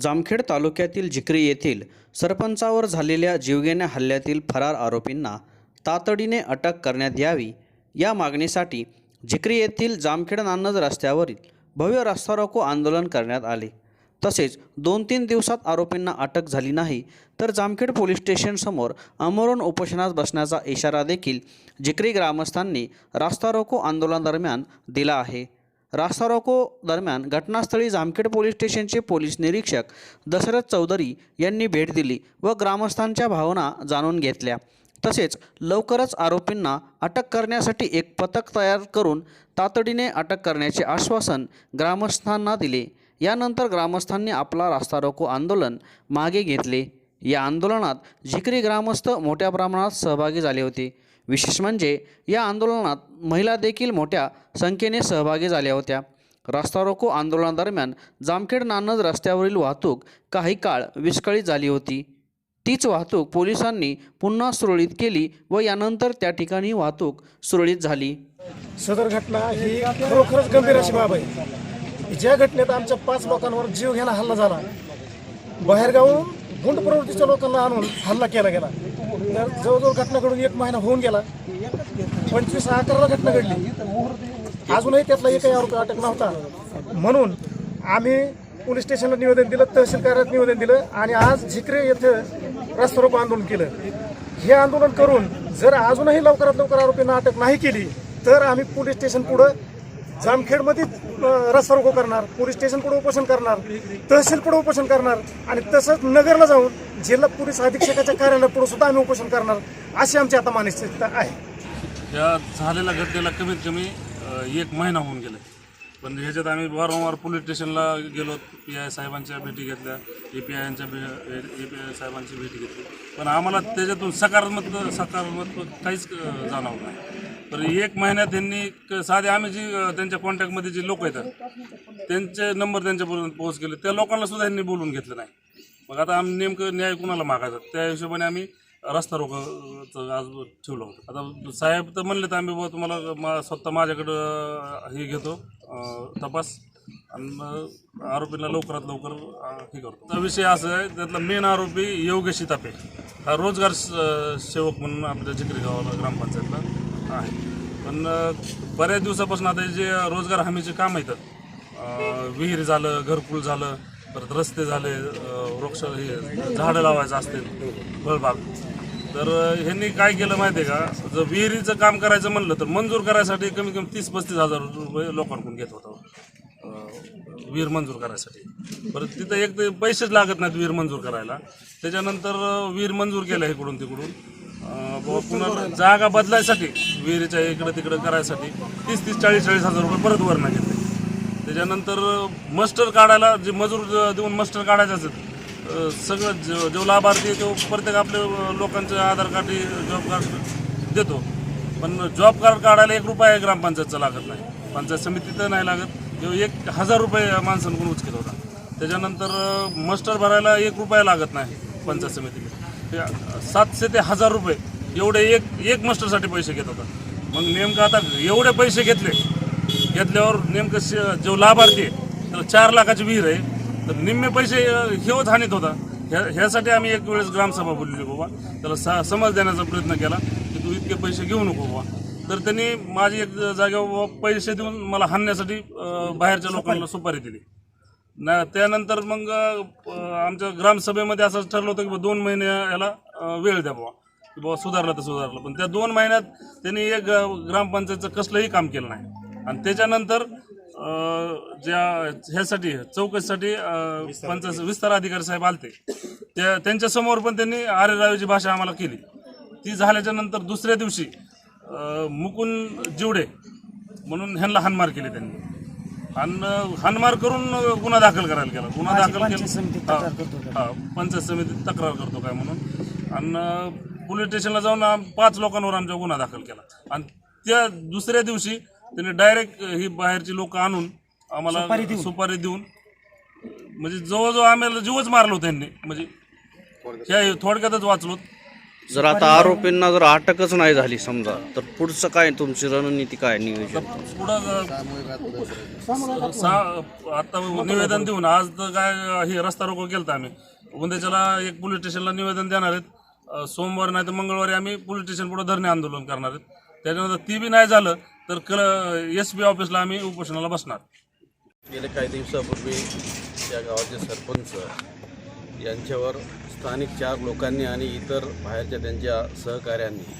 जामखेड तालुक्यातील जिक्री येथील सरपंचावर झालेल्या जीवघेण्या हल्ल्यातील फरार आरोपींना तातडीने अटक करण्यात यावी. या मागणीसाठी जिक्री येथील जामखेड नान्नज रस्त्यावरील भव्य रस्ता रोको आंदोलन करण्यात आले. तसेच दोन तीन दिवसात आरोपींना अटक झाली नाही तर जामखेड पोलीस स्टेशनसमोर आमरण उपोषणात बसण्याचा इशारा देखील जिक्री ग्रामस्थांनी रास्ता रोको आंदोलनादरम्यान दिला आहे. रास्ता रोको दरम्यान घटनास्थळी जामखेड पोलीस स्टेशनचे पोलीस निरीक्षक दशरथ चौधरी यांनी भेट दिली व ग्रामस्थांच्या भावना जाणून घेतल्या. तसेच लवकरच आरोपींना अटक करण्यासाठी एक पथक तयार करून तातडीने अटक करण्याचे आश्वासन ग्रामस्थांना दिले. यानंतर ग्रामस्थांनी आपला रास्ता रोको आंदोलन मागे घेतले. या आंदोलनात झिकरी ग्रामस्थ मोठ्या प्रमाणात सहभागी झाले होते. विशेष म्हणजे या आंदोलनात महिला देखील मोठ्या संख्येने सहभागी झाल्या होत्या. रास्ता रोको आंदोलनादरम्यान जामखेड नानद रस्त्यावरील वाहतूक काही काळ विस्कळीत झाली होती. तीच वाहतूक पोलिसांनी पुन्हा सुरळीत केली व यानंतर त्या ठिकाणी वाहतूक सुरळीत झाली. सदर घटना ही खरोखरच गंभीर अशी बाब आहे. ज्या घटनेत आमच्या पाच लोकांवर जीव घेणा हल्ला झाला बाहेरगावून गुंड प्रवृत्तीच्या लोकांना आणून हल्ला केला गेला. तर जवळजवळ घटना घडून एक महिना होऊन गेला. पंचवीस अकराला घटना घडली. अजूनही त्यातला एकही आरोपी अटक नव्हता. म्हणून आम्ही पोलीस स्टेशनला निवेदन दिलं तहसील कार्यालयात निवेदन दिलं आणि आज झिकरे येथे रस्तारोप आंदोलन केलं. हे आंदोलन करून जर अजूनही लवकरात लवकर आरोपींना अटक नाही केली तर आम्ही पोलीस स्टेशन पुढं जामखेडमध्ये रस्ता करणार पोलीस स्टेशन पुढे उपोषण करणार तहसील पुढे उपोषण करणार आणि तसंच नगरला जाऊन जिल्हा पोलीस अधीक्षकाच्या कार्यालयापुढे सुद्धा आम्ही उपोषण करणार अशी आमची आता मानसिकता आहे. या झालेल्या घटनेला कमीत कमी एक महिना होऊन गेला. पण ह्याच्यात आम्ही वारंवार पोलीस स्टेशनला गेलो पी आय साहेबांच्या भेटी घेतल्या ए पी आयच्या ए पी आय साहेबांची भेटी घेतली. पण आम्हाला त्याच्यातून सकारात्मक सकारात्मक काहीच जाणवलं नाही. तर एक महिन्यात त्यांनी क- साधे आम्ही जी अ, त्यांच्या कॉन्टॅक्टमध्ये जे लोक येतात त्यांचे नंबर त्यांच्यापर्यंत पोहोच केले. त्या लोकांना सुद्धा यांनी बोलून घेतलं नाही. मग आता आम्ही नेमकं न्याय कुणाला मागायचा? त्या हिशोबाने आम्ही रस्ता रोकाचं आज ठेवलं होतं. आता साहेब तर म्हणले तर आम्ही बुवा तुम्हाला मा स्वतः माझ्याकडं अं, हे घेतो अं, तपास. आणि मग आरोपीला लवकरात लवकर अं, हे करतो. तर विषय असा आहे त्यातला मेन आरोपी योगेश तापे हा रोजगार स- सेवक म्हणून आपल्या जिक्री गावाला ग्रामपंचायतला. आहे. पण बऱ्याच दिवसापासून आता जे रोजगार हमीचे काम येतात विहीर झालं घरकुल झालं परत रस्ते झाले वृक्ष हे झाडं लावायचं असतील फळबाग. तर ह्यांनी काय केलं माहिती आहे का? जर विहिरीचं काम करायचं म्हणलं तर मंजूर करायसाठी कमी कमी तीस पस्तीस हजार रुपये लोकांकडून घेत होतं. विहीर मंजूर करायसाठी. परत तिथं एक ते पैसेच लागत नाहीत विहीर मंजूर करायला. त्याच्यानंतर विहीर मंजूर केलं इकडून तिकडून. पुन्हा जागा बदलायसाठी विहिरीच्या इकडं तिकडं करायसाठी तीस तीस चाळीस चाळीस हजार रुपये परत वरनं घेतले त्याच्यानंतर मस्टर काढायला जे मजूर देऊन मस्टर काढायचं असेल सगळं जो जो लाभार्थी आहे तो प्रत्येक आपल्या लोकांचं आधार कार्ड जॉब कार्ड देतो. पण जॉब कार्ड काढायला एक रुपया ग्रामपंचायतचा लागत नाही. पंचायत समितीचं नाही लागत. एक हजार रुपये माणसांकडून उचकेल होता. त्याच्यानंतर मस्टर भरायला एक रुपया लागत नाही पंचायत समितीला. ते सातशे ते हजार रुपये. एवढे एक एक मास्टरसाठी पैसे घेत होता. मग नेमकं आता एवढे पैसे घेतले. घेतल्यावर नेमकं श- जो लाभार्थी आहे त्याला चार लाखाची विहीर आहे. तर निम्मे पैसे अं, हेच हानीत होता. ह्या ह्यासाठी आम्ही एक वेळेस ग्रामसभा बोलली बाबा. त्याला सा समज देण्याचा प्रयत्न केला. की तू इतके पैसे घेऊ नको बाबा. तर त्यांनी माझी एक जागेवर पैसे देऊन मला हाणण्यासाठी बाहेरच्या लोकांना सुपारी दिली. ना त्यानंतर मग आमच्या ग्रामसभेमध्ये असं ठरलं होतं की बुवा दोन महिने याला वेळ द्या बाबा की बाबा सुधारलं तर सुधारलं. पण त्या दोन महिन्यात त्यांनी एक ग्रामपंचायतचं कसलंही काम केलं नाही. आणि त्याच्यानंतर ज्या ह्यासाठी चौकशीसाठी पंचायत विस्तार अधिकारी साहेब आलते. त्या त्यांच्यासमोर पण त्यांनी आर्यरावीची भाषा आम्हाला केली. ती झाल्याच्यानंतर दुसऱ्या दिवशी मुकुंद जिवडे म्हणून ह्यांना हानमार केली त्यांनी. आणि हानमार करून गुन्हा दाखल करायला गेला. गुन्हा दाखल केला. हा, हा, पंचायत समितीत तक्रार करतो काय म्हणून. आणि पोलीस स्टेशनला जाऊन पाच लोकांवर आमचा गुन्हा दाखल केला. आणि त्या दुसऱ्या दिवशी त्यांनी डायरेक्ट ही बाहेरची लोक आणून आम्हाला सुपारी देऊन. म्हणजे जवळजवळ आम्हाला जीवच मारलो त्यांनी. म्हणजे ह्या थोडक्यातच वाचलो. जर आता आरोपींना जर अटकच नाही झाली समजा तर पुढचं काय तुमची रणनीती काय नियोजन? पुढं सा- आता निवेदन देऊन आज तर काय हे रस्ता रोको केलं आम्ही. उद्याच्याला एक पोलीस स्टेशनला निवेदन देणार आहेत. अं, सोमवार नाही तर मंगळवारी आम्ही पोलीस स्टेशन पुढे धरणे आंदोलन करणार आहेत. त्याच्यानंतर ती बी नाही झालं तर कल एस पी ऑफिसला आम्ही उपोषणाला बसणार. गेल्या काही दिवसापूर्वी या गावाचे सरपंच यांच्यावर स्थानिक चार लोकांनी आणि इतर बाहेरच्या त्यांच्या सहकाऱ्यांनी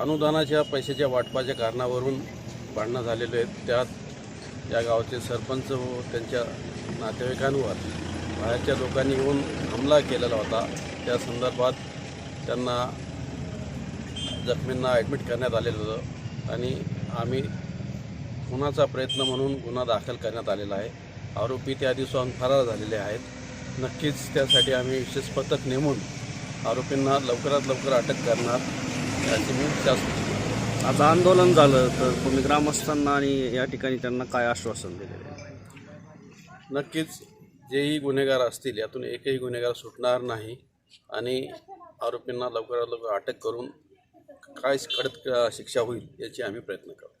अनुदानाच्या पैशाच्या वाटपाच्या कारणावरून भांडणं झालेले आहेत. त्यात या गावाचे सरपंच व त्यांच्या नातेवाईकांवर बाहेरच्या लोकांनी येऊन हमला केलेला होता. त्या संदर्भात त्यांना जखमींना ॲडमिट करण्यात आलेलं होतं आणि आम्ही खुनाचा प्रयत्न म्हणून गुन्हा दाखल करण्यात आलेला आहे. आरोपी त्या दिवसाहून फरार झालेले आहेत. नक्कीच त्यासाठी आम्ही विशेष पथक नेमून आरोपींना लवकरात लवकर अटक करणार याची मी शासन आज आंदोलन झालं तर तुम्ही ग्रामस्थांना आणि या ठिकाणी त्यांना काय आश्वासन दिलेलं आहे? नक्कीच जेही गुन्हेगार असतील यातून एकही गुन्हेगार सुटणार नाही आणि आरोपींना लवकरात लवकर अटक करून काय कडक शिक्षा होईल याची आम्ही प्रयत्न करू